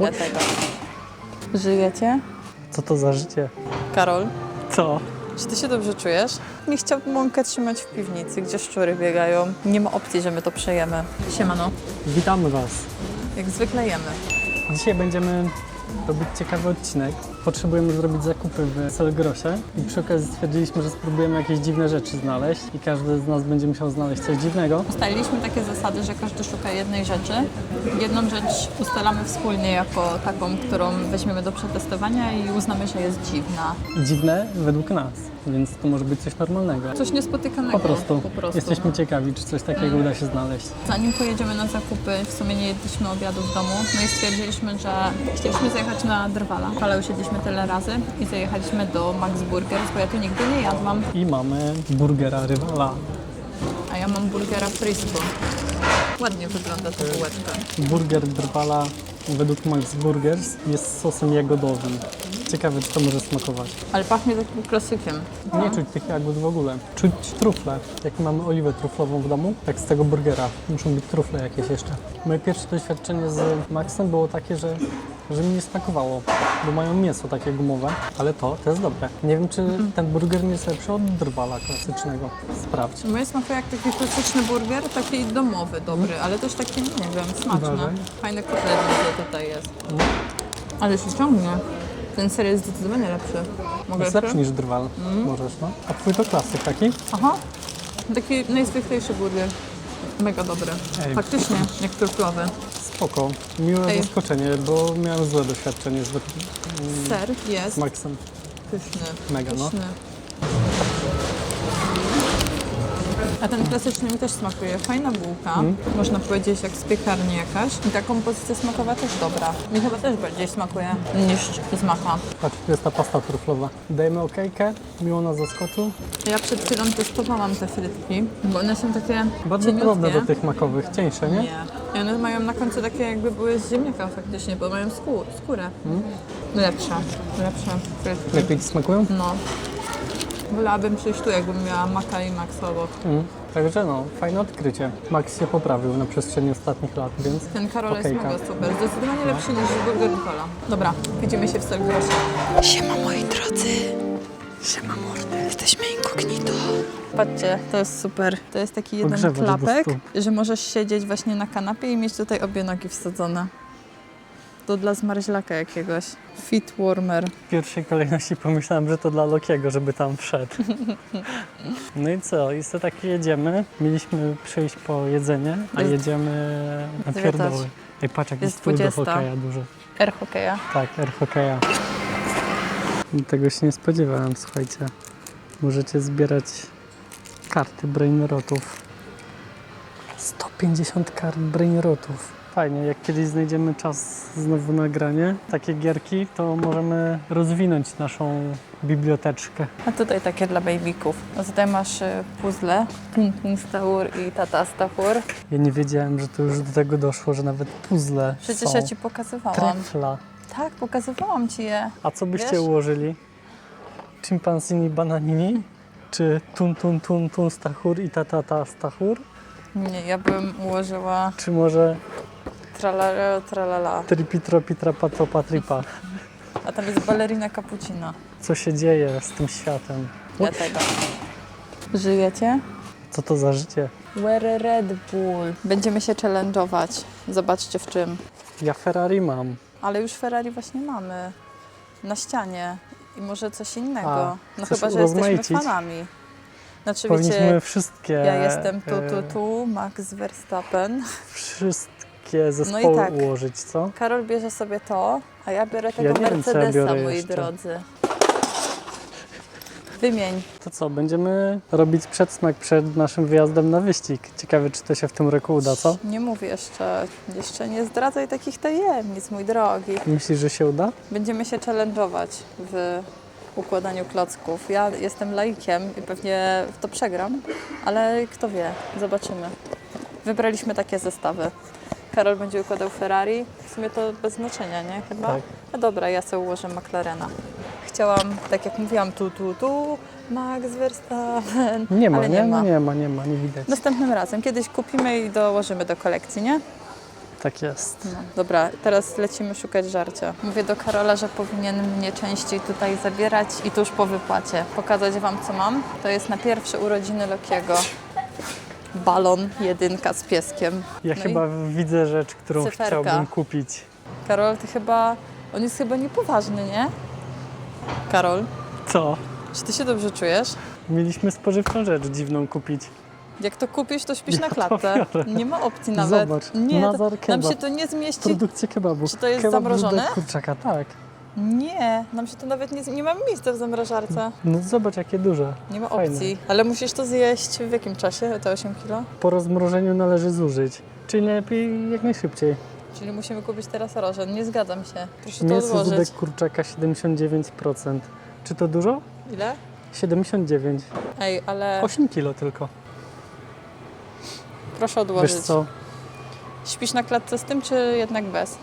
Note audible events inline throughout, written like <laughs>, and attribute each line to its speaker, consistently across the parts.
Speaker 1: Dlatego. Żyjecie?
Speaker 2: Co to za życie?
Speaker 1: Karol,
Speaker 2: Co?
Speaker 1: czy ty się dobrze czujesz? Nie chciałbym mąkę trzymać w piwnicy, gdzie szczury biegają. Nie ma opcji, że my to przejemy. Siemano,
Speaker 2: Witamy Was.
Speaker 1: jak zwykle jemy.
Speaker 2: Dzisiaj będziemy robić ciekawy odcinek. Potrzebujemy zrobić zakupy w Selgrosie i przy okazji stwierdziliśmy, że spróbujemy jakieś dziwne rzeczy znaleźć i każdy z nas będzie musiał znaleźć coś dziwnego.
Speaker 1: Ustaliliśmy takie zasady, że każdy szuka jednej rzeczy. Jedną rzecz ustalamy wspólnie jako taką, którą weźmiemy do przetestowania i uznamy, że jest dziwna.
Speaker 2: Dziwne według nas, więc to może być coś normalnego.
Speaker 1: Coś niespotykanego.
Speaker 2: Po prostu,
Speaker 1: Po prostu.
Speaker 2: jesteśmy ciekawi, czy coś takiego uda się znaleźć.
Speaker 1: Zanim pojedziemy na zakupy, w sumie nie jedliśmy obiadu w domu, no i stwierdziliśmy, że chcieliśmy zajechać na Drwala, ale usiedliśmy tyle razy i zajechaliśmy do Max Burgers, bo ja tu nigdy nie jadłam,
Speaker 2: I mamy burgera rywala.
Speaker 1: a ja mam burgera Frisco. Ładnie wygląda ta bułeczka.
Speaker 2: Burger drwala według Max Burgers jest sosem jagodowym. Ciekawe, czy to może smakować.
Speaker 1: Ale pachnie takim klasykiem.
Speaker 2: Nie czuć tych jagód w ogóle. Czuć trufle. Jak mamy oliwę truflową w domu, tak z tego burgera. Muszą być trufle jakieś jeszcze. Moje pierwsze doświadczenie z Maxem było takie, że, że mi nie smakowało, bo mają mięso takie gumowe, ale to, to jest dobre. Nie wiem, czy ten burger nie jest lepszy od drwala klasycznego. Sprawdź.
Speaker 1: Moje smakuje jak taki klasyczny burger, taki domowy, dobry, ale też taki, nie wiem, smaczny.
Speaker 2: Uważaj.
Speaker 1: Fajny kotlet widzę tutaj jest. Ale się ciągnie. Ten ser jest zdecydowanie lepszy. Mogę
Speaker 2: Jest lepszy niż drwal. Możesz, no. A twój to klasyk taki?
Speaker 1: Aha, taki najzwyklejszy burger. Mega dobry.
Speaker 2: Ej.
Speaker 1: Faktycznie, jak truflowy.
Speaker 2: Spoko. Miłe
Speaker 1: Ej.
Speaker 2: zaskoczenie, bo miałem złe doświadczenie z,
Speaker 1: Ser jest
Speaker 2: z Maxem.
Speaker 1: pyszny.
Speaker 2: Mega, no.
Speaker 1: pyszny. A ten klasyczny mi też smakuje. Fajna bułka,
Speaker 2: Mm.
Speaker 1: można powiedzieć jak z piekarni jakaś. I ta kompozycja smakowa też dobra. Mi chyba też bardziej smakuje niż z maka.
Speaker 2: Patrz, tu jest ta pasta truflowa. Dajemy okejkę, miło nas zaskoczył.
Speaker 1: Ja przed chwilą testowałam te frytki, bo one są takie
Speaker 2: Bardzo
Speaker 1: cieniutkie.
Speaker 2: podobne do tych makowych, cieńsze, nie?
Speaker 1: Nie. I one mają na końcu takie jakby były z ziemniaka faktycznie, bo mają skór, skórę.
Speaker 2: Mm.
Speaker 1: Lepsze, lepsze frytki.
Speaker 2: Lepiej ci smakują?
Speaker 1: No. Wolałabym przyjść tu, jakbym miała maka i max obok.
Speaker 2: Mm. Także no, fajne odkrycie. Max się poprawił na przestrzeni ostatnich lat, więc
Speaker 1: Ten Karol jest
Speaker 2: Okejka.
Speaker 1: mega super. Zdecydowanie lepszy niż burger Cola. Dobra, widzimy się w Selgrosie. Siema moi drodzy. Siema mordy. Jesteśmy incognito. Patrzcie, to jest super. To jest taki jeden
Speaker 2: Ogrzewacz do
Speaker 1: klapek, że możesz siedzieć właśnie na kanapie i mieć tutaj obie nogi wsadzone. To dla zmarzlaka jakiegoś. Fit warmer.
Speaker 2: w pierwszej kolejności pomyślałem, że to dla Lokiego, żeby tam wszedł. <laughs> No i co? I co tak jedziemy. Mieliśmy przyjść po jedzenie, a
Speaker 1: Jest-
Speaker 2: jedziemy na pierdoły. Ej, patrz, jaki
Speaker 1: Jest
Speaker 2: stół do
Speaker 1: 20.
Speaker 2: hokeja duży.
Speaker 1: Air hokeja.
Speaker 2: Tak, air hokeja. Tego się nie spodziewałem, słuchajcie. Możecie zbierać karty brainrotów. 150 kart brainrotów. Fajnie, jak kiedyś znajdziemy czas znowu nagranie, takie gierki, to możemy rozwinąć naszą biblioteczkę.
Speaker 1: A tutaj takie dla babyków. A tutaj masz y, puzzle. <laughs> Tum Stahur i Tata Stahur.
Speaker 2: Ja nie wiedziałem, że to już do tego doszło, że nawet puzzle
Speaker 1: Przecież
Speaker 2: są.
Speaker 1: ja Ci pokazywałam.
Speaker 2: Trefla.
Speaker 1: Tak, pokazywałam Ci je.
Speaker 2: A co byście
Speaker 1: Wiesz?
Speaker 2: ułożyli? Chimpanzini bananini? Czy tun tun tun tun stachur i ta ta ta stachur?
Speaker 1: Nie, ja bym ułożyła
Speaker 2: Czy może
Speaker 1: tralala, tralala.
Speaker 2: tripi tropi trapa tripa? <laughs>
Speaker 1: A tam jest balerina cappuccino.
Speaker 2: Co się dzieje z tym światem?
Speaker 1: Dlatego. Żyjecie?
Speaker 2: Co to za życie?
Speaker 1: Where Red Bull. Będziemy się challenge'ować. Zobaczcie w czym.
Speaker 2: Ja Ferrari mam.
Speaker 1: Ale już Ferrari właśnie mamy. Na ścianie. I może coś innego.
Speaker 2: A,
Speaker 1: no chyba, że jesteśmy
Speaker 2: urozmaicić?
Speaker 1: fanami. Znaczy
Speaker 2: Powinniśmy
Speaker 1: wiecie,
Speaker 2: wszystkie,
Speaker 1: ja jestem tu,
Speaker 2: e,
Speaker 1: tu, tu, Max Verstappen.
Speaker 2: wszystkie zespoły
Speaker 1: tak.
Speaker 2: ułożyć, co?
Speaker 1: Karol bierze sobie to, a ja biorę tego
Speaker 2: Ja nie wiem, co ja
Speaker 1: Mercedesa,
Speaker 2: biorę
Speaker 1: moi
Speaker 2: jeszcze.
Speaker 1: drodzy. Wymień.
Speaker 2: To co, będziemy robić przedsmak przed naszym wyjazdem na wyścig. Ciekawe, czy to się w tym roku uda, co?
Speaker 1: Nie mów jeszcze, jeszcze nie zdradzaj takich tajemnic, mój drogi.
Speaker 2: Myślisz, że się uda?
Speaker 1: Będziemy się challenge'ować w układaniu klocków. Ja jestem laikiem i pewnie w to przegram, ale kto wie, zobaczymy. Wybraliśmy takie zestawy. Karol będzie układał Ferrari. W sumie to bez znaczenia, nie? Chyba?
Speaker 2: Tak.
Speaker 1: No dobra, ja sobie ułożę McLarena. Chciałam, tak jak mówiłam, tu, tu, tu, Max Verstappen,
Speaker 2: Nie ma,
Speaker 1: ale
Speaker 2: nie,
Speaker 1: nie ma.
Speaker 2: nie ma, nie ma, nie widać.
Speaker 1: Następnym razem, kiedyś kupimy i dołożymy do kolekcji, nie?
Speaker 2: Tak jest.
Speaker 1: No, dobra, teraz lecimy szukać żarcia. Mówię do Karola, że powinien mnie częściej tutaj zabierać i tuż po wypłacie pokazać Wam, co mam. To jest na pierwsze urodziny Lokiego. Balon jedynka z pieskiem.
Speaker 2: Ja
Speaker 1: No i-
Speaker 2: chyba widzę rzecz, którą
Speaker 1: Cyferka.
Speaker 2: chciałbym kupić.
Speaker 1: Karol, ty chyba... On jest chyba niepoważny, nie? Karol,
Speaker 2: Co?
Speaker 1: czy ty się dobrze czujesz?
Speaker 2: Mieliśmy spożywczą rzecz dziwną kupić.
Speaker 1: Jak to kupisz, to śpisz
Speaker 2: Ja
Speaker 1: na
Speaker 2: to
Speaker 1: klatce.
Speaker 2: biorę.
Speaker 1: Nie ma opcji nawet.
Speaker 2: Zobacz,
Speaker 1: nie, to,
Speaker 2: Nazar
Speaker 1: nam
Speaker 2: kebab.
Speaker 1: się to nie zmieści.
Speaker 2: Produkcja kebabu.
Speaker 1: Czy to jest
Speaker 2: Kebab
Speaker 1: zamrożone?
Speaker 2: z kurczaka, tak.
Speaker 1: Nie, nam się to nawet nie... Nie mamy miejsca w zamrażarce.
Speaker 2: No zobacz jakie duże.
Speaker 1: Nie ma
Speaker 2: Fajne.
Speaker 1: opcji. Ale musisz to zjeść w jakim czasie? Te 8 kilo?
Speaker 2: Po rozmrożeniu należy zużyć. Czyli lepiej jak najszybciej.
Speaker 1: Czyli musimy kupić teraz rożen. Nie zgadzam się. Proszę to
Speaker 2: Mięso
Speaker 1: odłożyć.
Speaker 2: zudek kurczaka 79%. Czy to dużo?
Speaker 1: Ile?
Speaker 2: 79.
Speaker 1: Ej, ale
Speaker 2: 8 kilo tylko.
Speaker 1: proszę odłożyć.
Speaker 2: Wiesz co?
Speaker 1: Śpisz na klatce z tym, czy jednak bez?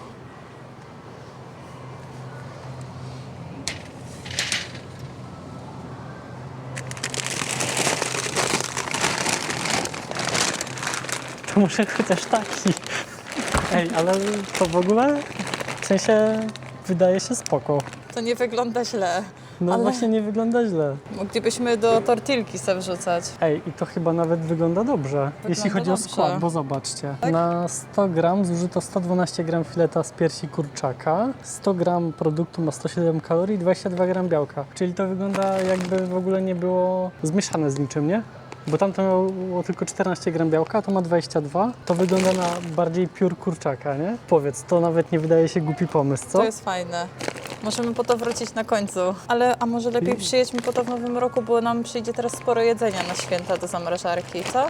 Speaker 2: To muszę chociaż taki. Ej, ale to w ogóle w sensie wydaje się spoko.
Speaker 1: To nie wygląda źle.
Speaker 2: No
Speaker 1: Ale-
Speaker 2: właśnie nie wygląda źle.
Speaker 1: Moglibyśmy do tortilki sobie wrzucać.
Speaker 2: Ej, i to chyba nawet wygląda dobrze, jeśli chodzi
Speaker 1: dobrze.
Speaker 2: o skład, bo zobaczcie.
Speaker 1: Tak?
Speaker 2: Na 100 gram zużyto 112 gram fileta z piersi kurczaka, 100 gram produktu ma 107 kalorii, 22 gram białka. Czyli to wygląda jakby w ogóle nie było zmieszane z niczym, nie? Bo tamto miało tylko 14 gram białka, to ma 22. To wygląda na bardziej piór kurczaka, nie? Powiedz, to nawet nie wydaje się głupi pomysł, co?
Speaker 1: To jest fajne. Możemy po to wrócić na końcu. Ale, a może lepiej przyjedźmy po to w nowym roku, bo nam przyjdzie teraz sporo jedzenia na święta do zamrażarki, co?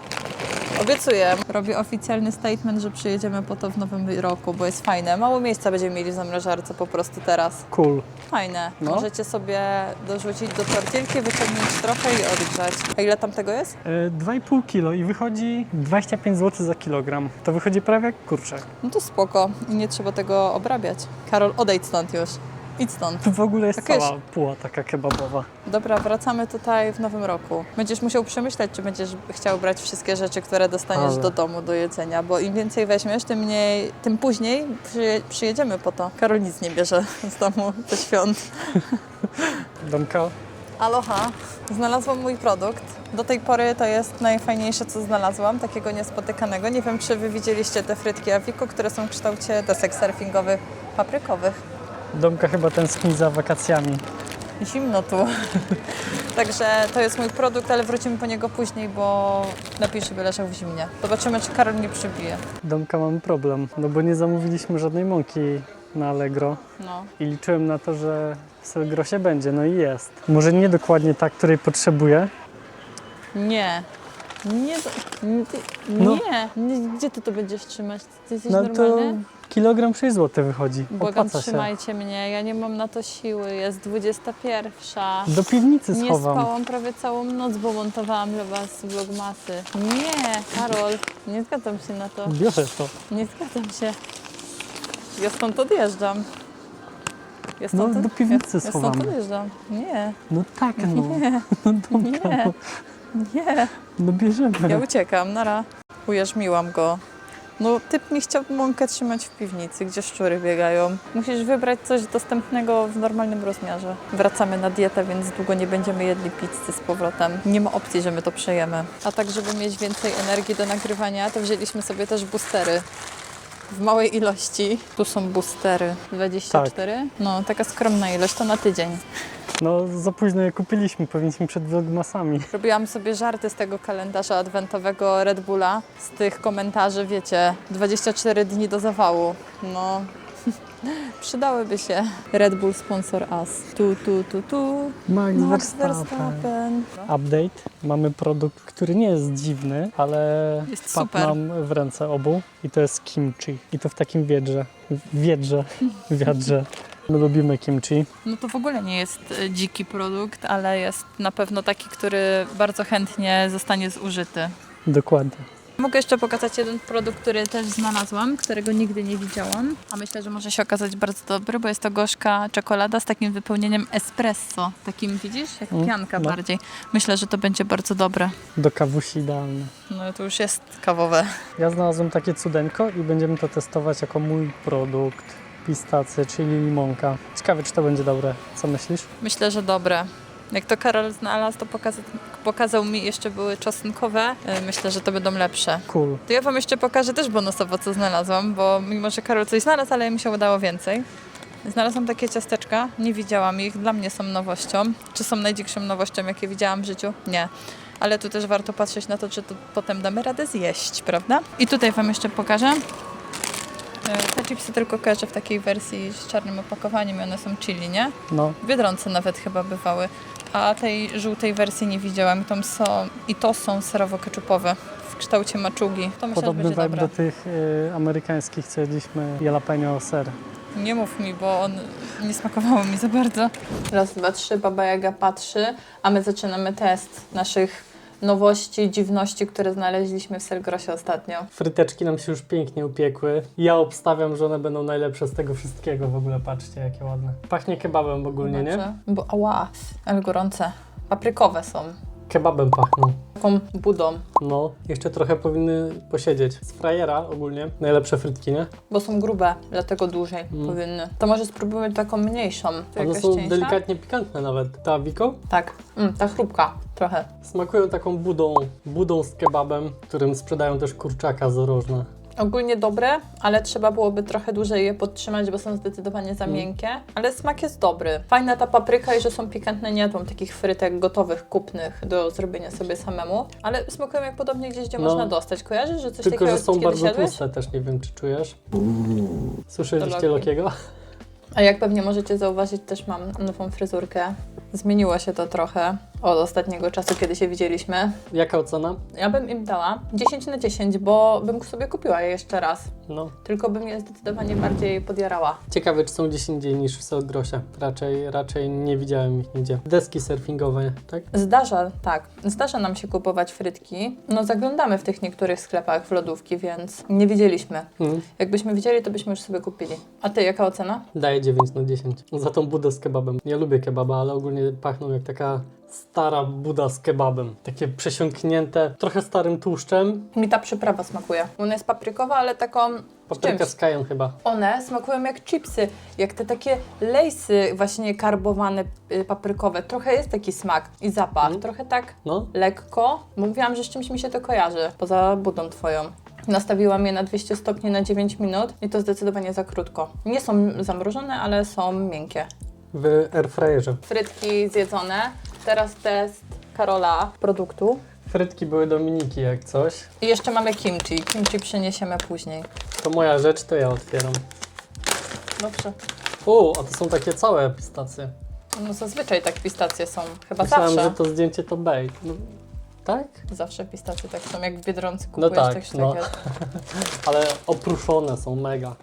Speaker 1: Obiecuję. Robię oficjalny statement, że przyjedziemy po to w nowym roku, bo jest fajne. Mało miejsca będziemy mieli w zamrażarce po prostu teraz.
Speaker 2: Cool.
Speaker 1: Fajne.
Speaker 2: No.
Speaker 1: Możecie sobie dorzucić do tortilki, wyciągnąć trochę i odgrzać. A ile tam tego jest?
Speaker 2: E, 2,5 kilo i wychodzi 25 zł za kilogram. To wychodzi prawie jak kurczak.
Speaker 1: No to spoko. I nie trzeba tego obrabiać. Karol, odejdź stąd już. Idź stąd.
Speaker 2: Tu w ogóle jest
Speaker 1: Jakaś-
Speaker 2: cała puła taka kebabowa.
Speaker 1: Dobra, wracamy tutaj w nowym roku. Będziesz musiał przemyśleć, czy będziesz chciał brać wszystkie rzeczy, które dostaniesz
Speaker 2: Ale.
Speaker 1: do domu do jedzenia, bo im więcej weźmiesz, tym mniej, tym później przyje, przyjedziemy po to. Karol nic nie bierze z domu do świąt. <laughs>
Speaker 2: Domka,
Speaker 1: Aloha, znalazłam mój produkt. Do tej pory to jest najfajniejsze, co znalazłam, takiego niespotykanego. Nie wiem, czy wy widzieliście te frytki Avico, które są w kształcie desek surfingowych, paprykowych.
Speaker 2: Domka chyba tęskni za wakacjami.
Speaker 1: Zimno tu. <laughs> Także to jest mój produkt, ale wrócimy po niego później, bo lepiej, żeby leżał w zimnie. Zobaczymy, czy Karol nie przybije.
Speaker 2: Domka mamy problem, no bo nie zamówiliśmy żadnej mąki na Allegro
Speaker 1: No.
Speaker 2: i liczyłem na to, że w Selgrosie będzie, no i jest. Może nie dokładnie ta, której potrzebuję.
Speaker 1: Nie. Nie, do- nie, ty-
Speaker 2: No.
Speaker 1: nie. nie. Gdzie ty to będziesz trzymać? Ty jesteś
Speaker 2: No to
Speaker 1: normalny?
Speaker 2: Kilogram 6 zł wychodzi.
Speaker 1: Błagam,
Speaker 2: Opłaca się.
Speaker 1: trzymajcie mnie. Ja nie mam na to siły. Jest 21.
Speaker 2: Do piwnicy
Speaker 1: Nie
Speaker 2: schowam.
Speaker 1: spałam prawie całą noc, bo montowałam dla was vlogmasy. Nie, Karol, nie zgadzam się na to.
Speaker 2: Biorę to.
Speaker 1: Nie zgadzam się. Ja stąd odjeżdżam. Ja
Speaker 2: No,
Speaker 1: stąd,
Speaker 2: do piwnicy
Speaker 1: ja, ja
Speaker 2: schowamy.
Speaker 1: stąd odjeżdżam. Nie,
Speaker 2: No tak, no.
Speaker 1: nie, <laughs>
Speaker 2: No Domka,
Speaker 1: Nie.
Speaker 2: no.
Speaker 1: nie.
Speaker 2: no bierzemy.
Speaker 1: Ja uciekam, nara. Ujarzmiłam go. No, typ nie chciał mąkę trzymać w piwnicy, gdzie szczury biegają. Musisz wybrać coś dostępnego w normalnym rozmiarze. Wracamy na dietę, więc długo nie będziemy jedli pizzy z powrotem. Nie ma opcji, że my to przejemy. A tak, żeby mieć więcej energii do nagrywania, to wzięliśmy sobie też boostery. W małej ilości. Tu są boostery. 24? No, taka skromna ilość, to na tydzień.
Speaker 2: No za późno je kupiliśmy, powinniśmy przed vlogmasami.
Speaker 1: Robiłam sobie żarty z tego kalendarza adwentowego Red Bulla, z tych komentarzy, wiecie, 24 dni do zawału. No, <laughs> przydałyby się. Red Bull sponsor us. Tu, tu, tu, tu.
Speaker 2: Max Verstappen. Update. Mamy produkt, który nie jest dziwny, ale
Speaker 1: Jest super.
Speaker 2: nam w ręce obu i to jest kimchi. I to w takim wiedrze. Wiedrze. Wiadrze. <laughs> My lubimy kimchi.
Speaker 1: No to w ogóle nie jest e, dziki produkt, ale jest na pewno taki, który bardzo chętnie zostanie zużyty.
Speaker 2: Dokładnie.
Speaker 1: Mogę jeszcze pokazać jeden produkt, który też znalazłam, którego nigdy nie widziałam, a myślę, że może się okazać bardzo dobry, bo jest to gorzka czekolada z takim wypełnieniem espresso. Takim, widzisz? Jak
Speaker 2: Mm,
Speaker 1: pianka
Speaker 2: no.
Speaker 1: bardziej. Myślę, że to będzie bardzo dobre.
Speaker 2: Do kawusi idealne.
Speaker 1: No to już jest kawowe.
Speaker 2: Ja znalazłem takie cudeńko i będziemy to testować jako mój produkt. Pistacje, czyli limonka. Ciekawe, czy to będzie dobre. Co myślisz?
Speaker 1: Myślę, że dobre. Jak to Karol znalazł, to pokazał, pokazał mi, jeszcze były czosnkowe. E, Myślę, że to będą lepsze.
Speaker 2: Cool.
Speaker 1: To ja Wam jeszcze pokażę też bonusowo, co znalazłam, bo mimo, że Karol coś znalazł, ale mi się udało więcej. Znalazłam takie ciasteczka, nie widziałam ich, dla mnie są nowością. Czy są najdzikszą nowością, jakie widziałam w życiu? Nie. Ale tu też warto patrzeć na to, czy to potem damy radę zjeść, prawda? I tutaj Wam jeszcze pokażę. E, Te chipsy tylko kojarzę w takiej wersji z czarnym opakowaniem i one są chili, nie?
Speaker 2: No,
Speaker 1: W Biedronce nawet chyba bywały. A tej żółtej wersji nie widziałam. I, tam są, i to są serowo-keczupowe w kształcie maczugi. To myślę, że
Speaker 2: podobny
Speaker 1: będzie
Speaker 2: vibe do tych y, amerykańskich, co jedliśmy jalapeno ser.
Speaker 1: Nie mów mi, bo on nie smakowało mi za bardzo. Raz, dwa, trzy, Baba Jaga patrzy, a my zaczynamy test naszych nowości, dziwności, które znaleźliśmy w Selgrosie ostatnio.
Speaker 2: Fryteczki nam się już pięknie upiekły. Ja obstawiam, że one będą najlepsze z tego wszystkiego. W ogóle patrzcie, jakie ładne. Pachnie kebabem ogólnie, nie?
Speaker 1: Bo, ała, ale gorące. Paprykowe są.
Speaker 2: Kebabem pachną.
Speaker 1: Taką budą,
Speaker 2: No, jeszcze trochę powinny posiedzieć. Z frajera ogólnie najlepsze frytki, nie?
Speaker 1: bo są grube, dlatego dłużej
Speaker 2: Mm.
Speaker 1: powinny. To może spróbujemy taką mniejszą. To
Speaker 2: One
Speaker 1: jakaś
Speaker 2: są
Speaker 1: cieńsza?
Speaker 2: delikatnie pikantne nawet. Ta Wiko
Speaker 1: Tak, mm, ta chrupka trochę.
Speaker 2: smakują taką budą, budą z kebabem, którym sprzedają też kurczaka zorożne.
Speaker 1: Ogólnie dobre, ale trzeba byłoby trochę dłużej je podtrzymać, bo są zdecydowanie za
Speaker 2: Mm.
Speaker 1: miękkie. Ale smak jest dobry. Fajna ta papryka i że są pikantne. Nie jadłam takich frytek gotowych, kupnych do zrobienia sobie samemu. Ale smakują jak podobnie gdzieś, gdzie
Speaker 2: No.
Speaker 1: można dostać. Kojarzysz, że coś
Speaker 2: Tylko,
Speaker 1: takiego
Speaker 2: że są
Speaker 1: kiedyś
Speaker 2: bardzo
Speaker 1: jadłeś?
Speaker 2: tłuste też, nie wiem czy czujesz. Słyszeliście
Speaker 1: Loki.
Speaker 2: Lokiego?
Speaker 1: A jak pewnie możecie zauważyć, też mam nową fryzurkę. Zmieniło się to trochę od ostatniego czasu, kiedy się widzieliśmy.
Speaker 2: Jaka ocena?
Speaker 1: Ja bym im dała 10 na 10, bo bym sobie kupiła je jeszcze raz.
Speaker 2: No.
Speaker 1: Tylko bym je zdecydowanie bardziej podjarała.
Speaker 2: Ciekawe, czy są gdzieś indziej niż w Selgrosie. Raczej, raczej nie widziałem ich nigdzie. Deski surfingowe, tak?
Speaker 1: Zdarza, tak. Zdarza nam się kupować frytki. No zaglądamy w tych niektórych sklepach w lodówki, więc nie widzieliśmy.
Speaker 2: Mm.
Speaker 1: Jakbyśmy widzieli, to byśmy już sobie kupili. A ty, jaka ocena?
Speaker 2: Daję 9 na 10. Za tą budę z kebabem. Ja lubię kebaba, ale ogólnie pachną jak taka stara buda z kebabem. Takie przesiąknięte, trochę starym tłuszczem.
Speaker 1: Mi ta przyprawa smakuje. Ona jest paprykowa, ale taką...
Speaker 2: Papryka z chyba.
Speaker 1: One smakują jak chipsy, jak te takie lejsy właśnie karbowane, y, paprykowe. Trochę jest taki smak i zapach.
Speaker 2: Mm.
Speaker 1: Trochę tak
Speaker 2: No,
Speaker 1: lekko. Mówiłam, że z czymś mi się to kojarzy, poza budą twoją. Nastawiłam je na 200 stopni na 9 minut i to zdecydowanie za krótko. Nie są zamrożone, ale są miękkie.
Speaker 2: W airfryerze.
Speaker 1: Frytki zjedzone. Teraz test Karola produktu.
Speaker 2: Frytki były Dominiki jak coś.
Speaker 1: I jeszcze mamy kimchi. Kimchi przyniesiemy później.
Speaker 2: To moja rzecz, to ja otwieram.
Speaker 1: Dobrze.
Speaker 2: U, a to są takie całe pistacje.
Speaker 1: No zazwyczaj tak pistacje są. Chyba
Speaker 2: Myślałem,
Speaker 1: zawsze.
Speaker 2: że to zdjęcie to bait. No, tak?
Speaker 1: Zawsze pistacje tak są, jak w Biedronce
Speaker 2: No
Speaker 1: kupujesz
Speaker 2: tak,
Speaker 1: też
Speaker 2: no.
Speaker 1: takie. <laughs>
Speaker 2: Ale opruszone są mega.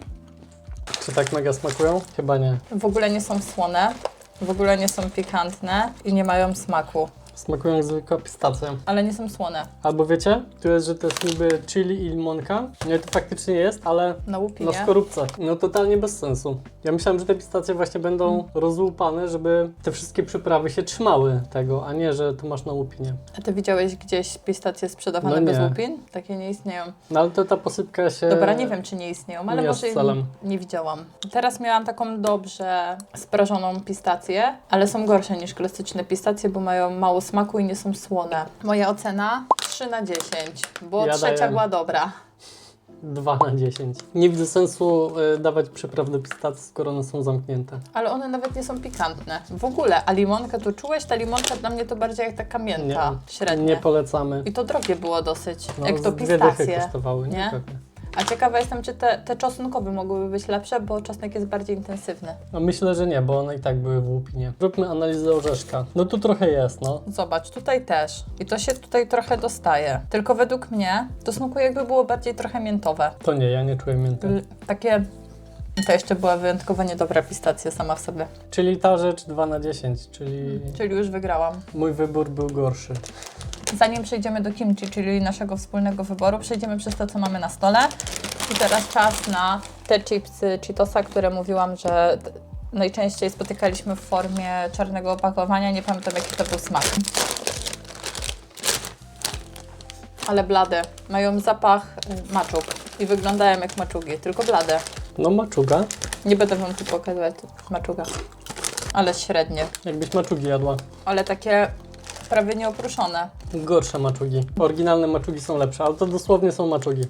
Speaker 2: Czy tak mega smakują? Chyba nie.
Speaker 1: W ogóle nie są słone, w ogóle nie są pikantne i nie mają smaku.
Speaker 2: Smakują jak zwykła pistacja.
Speaker 1: Ale nie są słone.
Speaker 2: Albo wiecie, tu jest, że to jest niby chili i limonka. No i to faktycznie jest, ale
Speaker 1: Na łupinie.
Speaker 2: na skorupce. No totalnie bez sensu. Ja myślałem, że te pistacje właśnie będą rozłupane, żeby te wszystkie przyprawy się trzymały tego, a nie, że to masz na łupinie.
Speaker 1: A ty widziałeś gdzieś pistacje sprzedawane
Speaker 2: No
Speaker 1: bez
Speaker 2: nie.
Speaker 1: łupin? Takie nie istnieją.
Speaker 2: No ale to ta posypka się...
Speaker 1: Dobra, nie wiem, czy nie istnieją, ale
Speaker 2: nie
Speaker 1: może
Speaker 2: celem.
Speaker 1: nie widziałam. Teraz miałam taką dobrze sprażoną pistację, ale są gorsze niż klasyczne pistacje, bo mają mało smaku i nie są słone. Moja ocena 3 na 10, bo
Speaker 2: Ja
Speaker 1: trzecia
Speaker 2: daję-
Speaker 1: była dobra.
Speaker 2: 2 na 10. Nie widzę sensu y, dawać przypraw do pistacji, skoro one są zamknięte.
Speaker 1: Ale one nawet nie są pikantne. W ogóle, a limonkę tu czułeś? Ta limonka dla mnie to bardziej jak taka mięta średnia.
Speaker 2: nie polecamy.
Speaker 1: I to drogie było dosyć,
Speaker 2: No,
Speaker 1: jak to
Speaker 2: z dwie dychy
Speaker 1: pistacje.
Speaker 2: kosztowały, nie?
Speaker 1: nie?
Speaker 2: Pewnie.
Speaker 1: A ciekawa jestem, czy te, te czosnkowe mogłyby być lepsze, bo czosnek jest bardziej intensywny.
Speaker 2: No myślę, że nie, bo one i tak były w łupinie. Zróbmy analizę orzeszka. No tu trochę jest, no.
Speaker 1: Zobacz, tutaj też. I to się tutaj trochę dostaje. Tylko według mnie to smakuje jakby było bardziej trochę miętowe.
Speaker 2: To nie, ja nie czuję mięty.
Speaker 1: L- takie... To jeszcze była wyjątkowo niedobra pistacja sama w sobie.
Speaker 2: Czyli ta rzecz 2 na 10, czyli
Speaker 1: Czyli już wygrałam.
Speaker 2: mój wybór był gorszy.
Speaker 1: Zanim przejdziemy do kimchi, czyli naszego wspólnego wyboru, przejdziemy przez to, co mamy na stole. I teraz czas na te chipsy Cheetosa, które mówiłam, że najczęściej spotykaliśmy w formie czarnego opakowania. Nie pamiętam, jaki to był smak. Ale blade. Mają zapach maczug i wyglądają jak maczugi, tylko blade.
Speaker 2: No maczuga.
Speaker 1: Nie będę Wam tu pokazywać maczuga. Ale średnie.
Speaker 2: Jakbyś maczugi jadła.
Speaker 1: Ale takie prawie nieopruszone.
Speaker 2: Gorsze maczugi. Oryginalne maczugi są lepsze, ale to dosłownie są maczugi.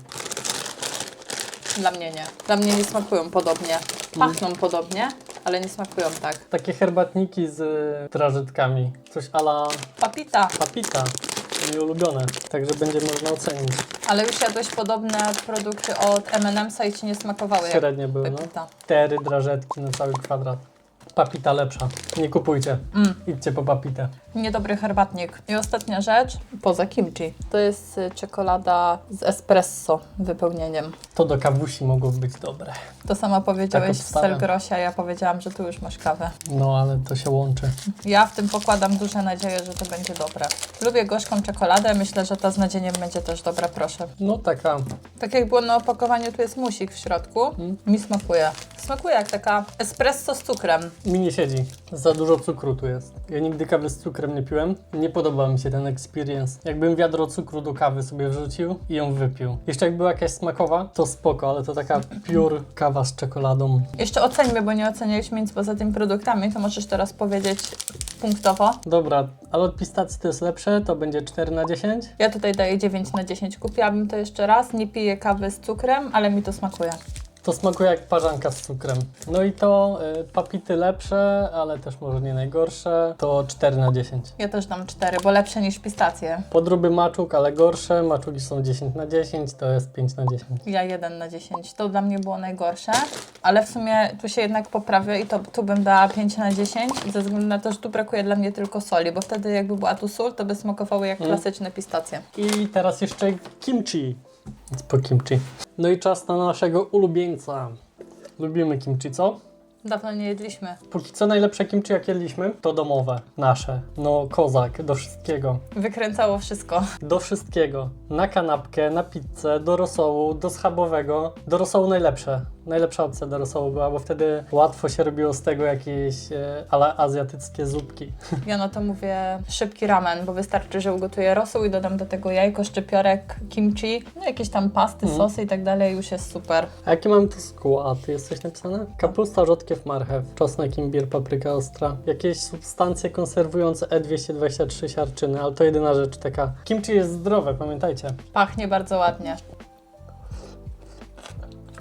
Speaker 1: Dla mnie nie. Dla mnie nie smakują podobnie. Pachną podobnie, ale nie smakują tak.
Speaker 2: Takie herbatniki z y, drażetkami. Coś ala
Speaker 1: Papita.
Speaker 2: papita. Mi ulubione. Także będzie można ocenić.
Speaker 1: Ale już jadłeś podobne produkty od M&M'sa i Ci nie smakowały jak
Speaker 2: Średnie były, no.
Speaker 1: papita.
Speaker 2: Cztery drażetki na cały kwadrat. Papita lepsza. Nie kupujcie.
Speaker 1: Mm.
Speaker 2: Idźcie po papitę.
Speaker 1: Niedobry herbatnik. I ostatnia rzecz, poza kimchi, to jest y, czekolada z espresso wypełnieniem.
Speaker 2: To do kawusi mogło być dobre.
Speaker 1: To sama powiedziałeś w
Speaker 2: obstawiam.
Speaker 1: Selgrosie, a ja powiedziałam, że tu już masz kawę.
Speaker 2: No ale to się łączy.
Speaker 1: Ja w tym pokładam duże nadzieje, że to będzie dobre. Lubię gorzką czekoladę, myślę, że ta z nadzieniem będzie też dobra, proszę.
Speaker 2: No taka.
Speaker 1: Tak jak było na opakowaniu, tu jest musik w środku.
Speaker 2: Mm.
Speaker 1: Mi smakuje. Smakuje jak taka espresso z cukrem.
Speaker 2: Mi nie siedzi. Za dużo cukru tu jest. Ja nigdy kawy z cukrem nie piłem. Nie podoba mi się ten experience. Jakbym wiadro cukru do kawy sobie wrzucił i ją wypił. Jeszcze jak była jakaś smakowa, to spoko, ale to taka pure kawa z czekoladą.
Speaker 1: Jeszcze oceńmy, bo nie ocenialiśmy nic poza tymi produktami, to możesz teraz powiedzieć punktowo.
Speaker 2: Dobra, ale od pistacji to jest lepsze, to będzie 4 na 10.
Speaker 1: Ja tutaj daję 9 na 10. Kupiłabym to jeszcze raz. Nie piję kawy z cukrem, ale mi to smakuje.
Speaker 2: To smakuje jak parzanka z cukrem. No i to y, papity lepsze, ale też może nie najgorsze, to 4 na 10.
Speaker 1: Ja też dam 4, bo lepsze niż pistacje.
Speaker 2: Podróby maczug, ale gorsze. Maczugi są 10 na 10, to jest 5 na 10.
Speaker 1: Ja 1 na 10. To dla mnie było najgorsze, ale w sumie tu się jednak poprawię i to tu bym dała 5 na 10, ze względu na to, że tu brakuje dla mnie tylko soli, bo wtedy jakby była tu sól, to by smakowały jak
Speaker 2: Mm.
Speaker 1: klasyczne pistacje.
Speaker 2: I teraz jeszcze kimchi. Po kimchi. No i czas na naszego ulubieńca. Lubimy kimchi, co?
Speaker 1: Dawno nie jedliśmy.
Speaker 2: Póki co najlepsze kimchi jak jedliśmy, to domowe, nasze. No kozak, do wszystkiego.
Speaker 1: Wykręcało wszystko.
Speaker 2: Do wszystkiego. Na kanapkę, na pizzę, do rosołu, do schabowego. Do rosołu najlepsze. Najlepsza opcja do rosołu była, bo wtedy łatwo się robiło z tego jakieś e, ale azjatyckie zupki. <laughs>
Speaker 1: Ja na to mówię szybki ramen, bo wystarczy, że ugotuję rosół i dodam do tego jajko, szczypiorek, kimchi, no jakieś tam pasty,
Speaker 2: Mm.
Speaker 1: sosy i tak dalej, już jest super.
Speaker 2: A jakie mamy tu skład? Jest coś napisane? Kapusta, rzodkiew, marchew, czosnek, imbir, papryka ostra. Jakieś substancje konserwujące E E223 siarczyny, ale to jedyna rzecz taka. Kimchi jest zdrowe, pamiętajcie.
Speaker 1: Pachnie bardzo ładnie.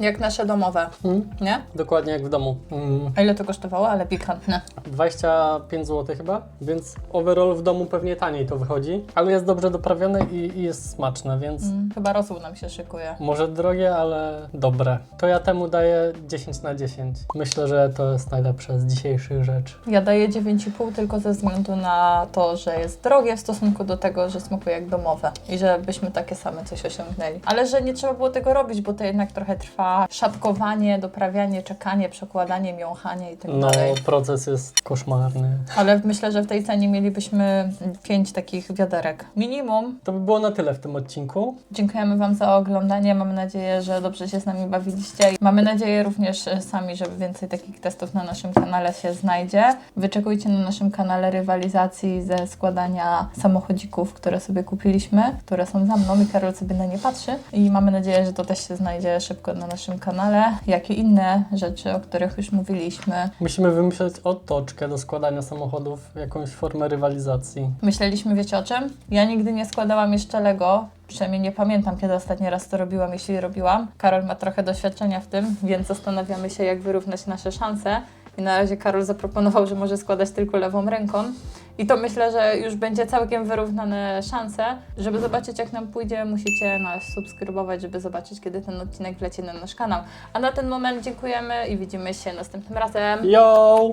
Speaker 1: Jak nasze domowe,
Speaker 2: Mm,
Speaker 1: nie?
Speaker 2: dokładnie jak w domu. Mm,
Speaker 1: A ile to kosztowało? Ale pikantne.
Speaker 2: 25 zł chyba, więc overall w domu pewnie taniej to wychodzi, ale jest dobrze doprawione i, i jest smaczne, więc
Speaker 1: Mm, chyba rosół nam się szykuje.
Speaker 2: może drogie, ale dobre. To ja temu daję 10 na 10. Myślę, że to jest najlepsze z dzisiejszych rzeczy.
Speaker 1: Ja daję 9,5 tylko ze względu na to, że jest drogie w stosunku do tego, że smakuje jak domowe i żebyśmy takie same coś osiągnęli. Ale że nie trzeba było tego robić, bo to jednak trochę trwa szatkowanie, doprawianie, czekanie, przekładanie, miąchanie i tak
Speaker 2: No,
Speaker 1: dalej.
Speaker 2: proces jest koszmarny.
Speaker 1: Ale myślę, że w tej cenie mielibyśmy 5 takich wiaderek. Minimum.
Speaker 2: To by było na tyle w tym odcinku.
Speaker 1: Dziękujemy Wam za oglądanie. Mamy nadzieję, że dobrze się z nami bawiliście. Mamy nadzieję również e, sami, że więcej takich testów na naszym kanale się znajdzie. Wyczekujcie na naszym kanale rywalizacji ze składania samochodzików, które sobie kupiliśmy, które są za mną i Karol sobie na nie patrzy. I mamy nadzieję, że to też się znajdzie szybko na naszym kanale, jak i inne rzeczy, o których już mówiliśmy.
Speaker 2: Musimy wymyśleć otoczkę do składania samochodów, jakąś formę rywalizacji.
Speaker 1: Myśleliśmy, wiecie o czym? Ja nigdy nie składałam jeszcze Lego. Przynajmniej nie pamiętam, kiedy ostatni raz to robiłam, jeśli robiłam. Karol ma trochę doświadczenia w tym, więc zastanawiamy się, jak wyrównać nasze szanse. I na razie Karol zaproponował, że może składać tylko lewą ręką. I to myślę, że już będzie całkiem wyrównane szanse. Żeby zobaczyć, jak nam pójdzie, musicie nas subskrybować, żeby zobaczyć, kiedy ten odcinek wleci na nasz kanał. A na ten moment dziękujemy i widzimy się następnym razem.
Speaker 2: Yo!